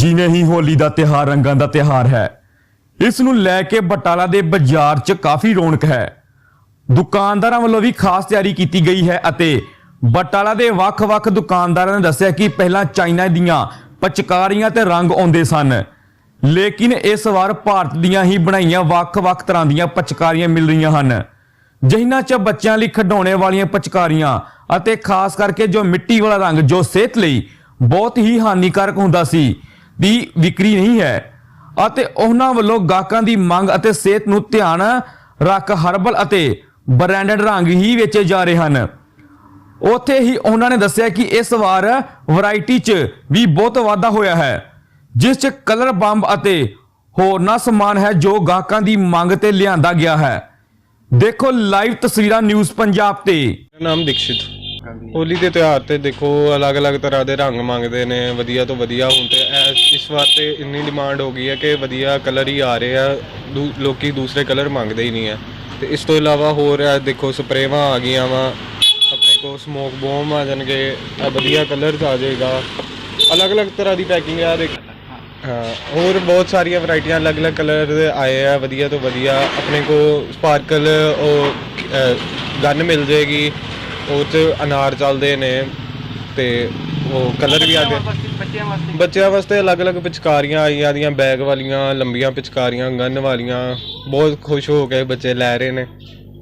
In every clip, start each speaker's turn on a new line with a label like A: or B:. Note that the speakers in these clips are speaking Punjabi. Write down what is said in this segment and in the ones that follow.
A: ਜਿਵੇਂ ਹੀ ਹੋਲੀ ਦਾ ਤਿਹਾਰ ਰੰਗਾਂ ਦਾ ਤਿਹਾਰ ਹੈ ਇਸ ਨੂੰ ਲੈ ਕੇ ਬਟਾਲਾ ਦੇ ਬਾਜ਼ਾਰ 'ਚ ਕਾਫੀ ਰੌਣਕ ਹੈ। ਦੁਕਾਨਦਾਰਾਂ ਵੱਲੋਂ ਵੀ ਖਾਸ ਤਿਆਰੀ ਕੀਤੀ ਗਈ ਹੈ ਅਤੇ ਬਟਾਲਾ ਦੇ ਵੱਖ-ਵੱਖ ਦੁਕਾਨਦਾਰਾਂ ਨੇ ਦੱਸਿਆ ਕਿ ਪਹਿਲਾਂ ਚਾਈਨਾ ਦੀਆਂ ਪਚਕਾਰੀਆਂ ਤੇ ਰੰਗ ਆਉਂਦੇ ਸਨ, ਲੇਕਿਨ ਇਸ ਵਾਰ ਭਾਰਤ ਦੀਆਂ ਹੀ ਬਣਾਈਆਂ ਵੱਖ-ਵੱਖ ਤਰ੍ਹਾਂ ਦੀਆਂ ਪਚਕਾਰੀਆਂ ਮਿਲ ਰਹੀਆਂ ਹਨ। ਜਿਨ੍ਹਾਂ 'ਚ ਬੱਚਿਆਂ ਲਈ ਖਿਡੌਣੇ ਵਾਲੀਆਂ ਪਚਕਾਰੀਆਂ ਅਤੇ ਖਾਸ ਕਰਕੇ ਜੋ ਮਿੱਟੀ ਵਾਲਾ ਰੰਗ ਜੋ ਸਿਹਤ ਲਈ ਬਹੁਤ ਹੀ ਹਾਨੀਕਾਰਕ ਹੁੰਦਾ ਸੀ ਦੀ ਵਿਕਰੀ ਨਹੀਂ ਹੈ। ਅਤੇ ਉਹਨਾਂ ਵੱਲੋਂ ਗਾਹਕਾਂ ਦੀ ਮੰਗ ਅਤੇ ਸਿਹਤ ਨੂੰ ਧਿਆਨ ਰੱਖ ਹਰਬਲ ਅਤੇ ਬ੍ਰਾਂਡਡ ਰੰਗ ਹੀ ਵੇਚੇ ਜਾ ਰਹੇ ਹਨ। ਉੱਥੇ ਹੀ ਉਹਨਾਂ ਨੇ ਦੱਸਿਆ ਕਿ ਇਸ ਵਾਰ ਵੈਰਾਈਟੀ 'ਚ ਵੀ ਬਹੁਤ ਵਾਧਾ ਹੋਇਆ ਹੈ, ਜਿਸ 'ਚ ਕਲਰ ਬੰਬ ਅਤੇ ਹੋਰਨਾਂ ਸਮਾਨ ਹੈ ਜੋ ਗਾਹਕਾਂ ਦੀ ਮੰਗ ਤੇ ਲਿਆਂਦਾ ਗਿਆ ਹੈ। ਦੇਖੋ ਲਾਈਵ ਤਸਵੀਰਾਂ ਨਿਊਜ਼ ਪੰਜਾਬ ਤੇ।
B: ਨਾਮ ਦੀਕਸ਼ਿਤ। ਹੋਲੀ ਦੇ ਤਿਉਹਾਰ ਤੇ ਦੇਖੋ, ਅਲੱਗ-ਅਲੱਗ ਤਰ੍ਹਾਂ ਦੇ ਰੰਗ ਮੰਗਦੇ ਨੇ, ਵਧੀਆ ਤੋਂ ਵਧੀਆ। ਹੁਣ ਤੇ ਐ- ਇਸ ਵਾਰ ਤੇ ਇੰਨੀ ਡਿਮਾਂਡ ਹੋ ਗਈ ਹੈ ਕਿ ਵਧੀਆ ਕਲਰ ਹੀ ਆ ਰਹੇ ਆ। ਦੂ- ਲੋਕੀ ਦੂਸਰੇ ਕਲਰ ਮੰਗਦੇ ਹੀ ਨਹੀਂ ਹੈ। ਤੇ ਇਸ ਤੋਂ ਇਲਾਵਾ ਹੋਰ ਇਹ ਦੇਖੋ, ਸਪਰੇਵਾਂ ਆ ਗਈਆਂ ਵਾ। ਆਪਣੇ ਕੋਲ ਸਮੋਕ ਬੋਮ ਆ ਜਾਣਗੇ ਇਹ ਵਧੀਆ ਕਲਰ ਆ ਜਾਏਗਾ। ਅਲੱਗ-ਅਲੱਗ ਤਰ੍ਹਾਂ ਦੀ ਪੈਕਿੰਗ ਆ, ਦੇਖ। ਹਾਂ, ਹੋਰ ਬਹੁਤ ਸਾਰੀਆਂ ਵੈਰਾਈਟੀਆਂ ਅਲੱਗ-ਅਲੱਗ ਕਲਰ ਦੇ ਆਏ ਆ, ਵਧੀਆ ਤੋਂ ਵਧੀਆ। ਆਪਣੇ ਕੋ ਸਪਾਰਕਲ ਉਹ ਗਨ ਮਿਲ ਜਾਏਗੀ। ਉਹ ਚ ਅਨਾਰ ਚੱਲਦੇ ਨੇ ਤੇ ਉਹ ਕਲਰ ਵੀ ਆ ਗਏ।
C: ਬੱਚਿਆਂ ਵਾਸਤੇ
B: ਬੱਚਿਆਂ ਵਾਸਤੇ। ਅਲੱਗ-ਅਲੱਗ ਪਿਚਕਾਰੀਆਂ ਆਈਆਂ ਦੀਆਂ ਬੈਗ ਵਾਲੀਆਂ ਲੰਬੀਆਂ ਪਿਚਕਾਰੀਆਂ ਗਨ ਵਾਲੀਆਂ। ਬਹੁਤ ਖੁਸ਼ ਹੋ ਕੇ ਬੱਚੇ ਲੈ ਰਹੇ ਨੇ।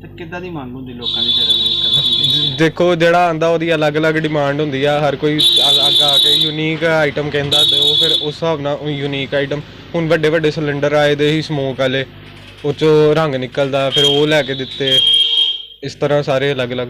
C: ਤੇ ਕਿੱਦਾਂ ਦੀ ਮੰਗ ਹੁੰਦੀ ਲੋਕਾਂ ਦੀ ਫਿਰ
B: ਦੇਖੋ ਜਿਹੜਾ ਆਂਦਾ ਉਹਦੀ ਅਲੱਗ-ਅਲੱਗ ਡਿਮਾਂਡ ਹੁੰਦੀ ਆ। ਹਰ ਕੋਈ ਅਲੱਗ ਆ ਕੇ ਯੂਨੀਕ ਆਈਟਮ ਕਹਿੰਦਾ ਤੇ ਉਹ ਫਿਰ ਉਸ ਹਿਸਾਬ ਨਾਲ ਯੂਨੀਕ ਆਈਟਮ ਹੁਣ ਵੱਡੇ ਵੱਡੇ ਸਿਲੰਡਰ ਆਏ ਦੇ ਹੀ ਸਮੋਕ ਵਾਲੇ। ਉਹ ਚੋਂ ਰੰਗ ਨਿਕਲਦਾ ਫਿਰ ਉਹ ਲੈ ਕੇ ਦਿੱਤੇ। ਇਸ ਤਰ੍ਹਾਂ ਸਾਰੇ ਅਲੱਗ-ਅਲੱਗ।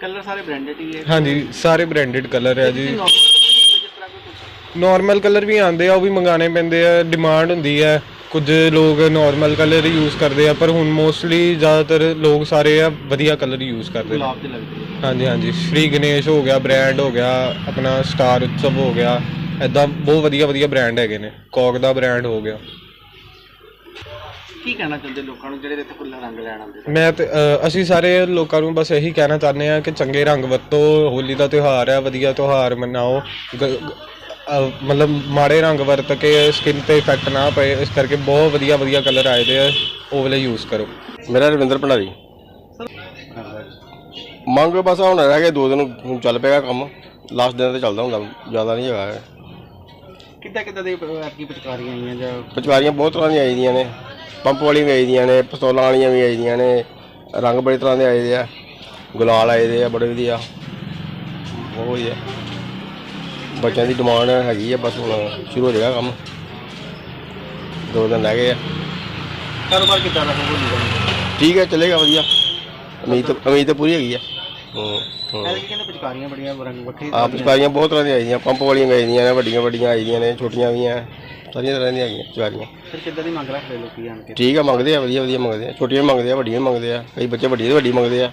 C: ਕਲਰ ਸਾਰੇ ਬ੍ਰਾਂਡਡ ਹੀ ਹੈ।
B: ਹਾਂਜੀ ਸਾਰੇ ਬ੍ਰਾਂਡਡ ਕਲਰ ਹੈ ਜੀ।
C: ਨਾਰਮਲ ਕਲਰ ਵੀ ਹੁੰਦੇ ਜਿਸ ਤਰ੍ਹਾਂ ਕੋਈ ਕੁਛ
B: ਨਾਰਮਲ ਕਲਰ ਵੀ ਆਉਂਦੇ ਆ ਉਹ ਵੀ ਮੰਗਾਣੇ ਪੈਂਦੇ ਆ ਡਿਮਾਂਡ ਹੁੰਦੀ ਹੈ। ਕੁਝ ਲੋਕ ਨਾਰਮਲ ਕਲਰ ਯੂਜ਼ ਕਰਦੇ ਆ ਪਰ ਹੁਣ ਮੋਸਟਲੀ ਜ਼ਿਆਦਾਤਰ ਲੋਕ ਸਾਰੇ ਆ ਵਧੀਆ ਕਲਰ ਯੂਜ਼ ਕਰਦੇ ਨੇ।
C: ਗੁਲਾਬ ਦੇ ਲੱਗਦੇ ਆ
B: ਹਾਂਜੀ ਹਾਂਜੀ। ਸ਼੍ਰੀ ਗਣੇਸ਼ ਹੋ ਗਿਆ ਬ੍ਰਾਂਡ ਹੋ ਗਿਆ ਆਪਣਾ ਸਟਾਰ ਉਤਸਵ ਹੋ ਗਿਆ। ਐਦਾਂ ਬਹੁਤ ਵਧੀਆ ਵਧੀਆ ਬ੍ਰਾਂਡ ਹੈਗੇ ਨੇ। ਕੋਕ ਦਾ ਬ੍ਰਾਂਡ ਹੋ ਗਿਆ।
C: ਕੀ ਕਹਿਣਾ ਚਾਹੁੰਦੇ ਲੋਕਾਂ ਨੂੰ ਜਿਹੜੇ ਇੱਥੇ ਫੁੱਲ ਰੰਗ ਲੈਣ ਆਉਂਦੇ?
B: ਮੈਂ ਤੇ ਅ, ਅਸੀਂ ਸਾਰੇ ਲੋਕਾਂ ਨੂੰ ਬਸ ਇਹੀ ਕਹਿਣਾ ਚਾਹੁੰਦੇ ਆ ਕਿ ਚੰਗੇ ਰੰਗ ਵਰਤੋ ਹੋਲੀ ਦਾ ਤਿਉਹਾਰ ਹੈ ਵਧੀਆ ਤਿਉਹਾਰ ਮਨਾਓ ਗ- ਗ- ਅ, ਮਤਲਬ ਮਾੜੇ ਰੰਗ ਵਰਤ ਕੇ ਸਕਿਨ ਤੇ ਇਫੈਕਟ ਨਾ ਪਏ ਇਸ ਕਰਕੇ ਬਹੁਤ ਵਧੀਆ ਵਧੀਆ ਕਲਰ ਆਏ ਦੇ ਆ ਉਹ ਵਾਲੇ ਯੂਜ਼ ਕਰੋ
D: ਮੇਰਾ ਰਵਿੰਦਰ ਭੰਡਾਰੀ ਮੰਗ ਬਸ ਹੁਣ ਰਹਿ ਗਏ ਦੋ ਦਿਨ ਹੁਣ ਚੱਲ ਪਿਆ ਕੰਮ ਲਾਸਟ ਦਿਨ ਤੇ ਚੱਲਦਾ ਹੁੰਦਾ ਜ਼ਿਆਦਾ ਨਹੀਂ ਹੈਗਾ।
C: ਕਿੱਦਾਂ ਕਿੱਦਾਂ ਦੇ ਆਪਕੀ ਪਚਕਾਰੀਆਂ ਆਈਆਂ ਜਾਂ
D: ਪਿਚਕਾਰੀਆਂ ਬਹੁਤ ਤਰ੍ਹਾਂ ਦੀਆਂ ਆਈਆਂ ਨੇ ਪੰਪ ਵਾਲੀਆਂ ਵੀ ਆਈਆਂ ਨੇ ਪਿਸਤੌਲਾਂ ਵਾਲੀਆਂ ਵੀ ਆਈਆਂ ਨੇ ਰੰਗ ਬੜੇ ਤਰ੍ਹਾਂ ਦੇ ਆਏ ਦੇ ਆ ਗੁਲਾਲ ਆਏ ਦੇ ਆ ਬੜੇ ਵਧੀਆ। ਬਹੁਤ ਵਧੀਆ। ਬੱਚਿਆਂ ਦੀ ਡਿਮਾਂਡ ਹੈਗੀ ਆ ਬਸ ਹੁਣ ਸ਼ੁਰੂ ਹੋ ਜਾਏਗਾ ਕੰਮ। ਦੋ ਦਿਨ ਰਹਿ ਗਏ ਆ।
C: ਕਾਰੋਬਾਰ ਕਿੱਦਾਂ ਦਾ ਦਾ
D: ਠੀਕ ਹੈ ਚੱਲੇਗਾ ਵਧੀਆ। ਉਮੀਦ ਤਾਂ- ਉਮੀਦ ਤਾਂ ਪੂਰੀ ਹੈਗੀ ਆ। ਹੂੰ। ਹੂੰ
C: ਐਲ ਕਹਿੰਦੇ ਪਚਕਾਰੀਆਂ ਬੜੀਆਂ ਰੰਗ ਵੱਖਰੇ
D: ਆ ਪਿਚਕਾਰੀਆਂ ਬਹੁਤ ਤਰ੍ਹਾਂ ਦੀਆਂ ਆਈਆਂ ਪੰਪ ਵਾਲੀਆਂ ਵੀ ਆਈਆਂ ਨੇ ਵੱਡੀਆਂ ਵੱਡੀਆਂ ਆਈਆਂ ਨੇ ਛੋਟੀਆਂ ਵੀ ਆ ਸਾਰੀਆਂ ਤਰ੍ਹਾਂ ਦੀਆਂ ਹੈਗੀਆਂ ਪਿਚਕਾਰੀਆਂ।
C: ਫਿਰ ਕਿੱਦਾਂ ਦੀ ਮੰਗ ਰੱਖਦੇ ਲੋਕੀ ਆਣ ਕੇ?
D: ਠੀਕ ਆ ਮੰਗਦੇ ਆ ਵਧੀਆ ਵਧੀਆ ਮੰਗਦੇ ਆ ਛੋਟੀਆਂ ਵੀ ਮੰਗਦੇ ਆ ਵੱਡੀਆਂ ਵੀ ਮੰਗਦੇ ਆ ਕਈ ਬੱਚੇ ਵੱਡੀ ਤੋਂ ਵੱਡੀ ਮੰਗਦੇ ਆ।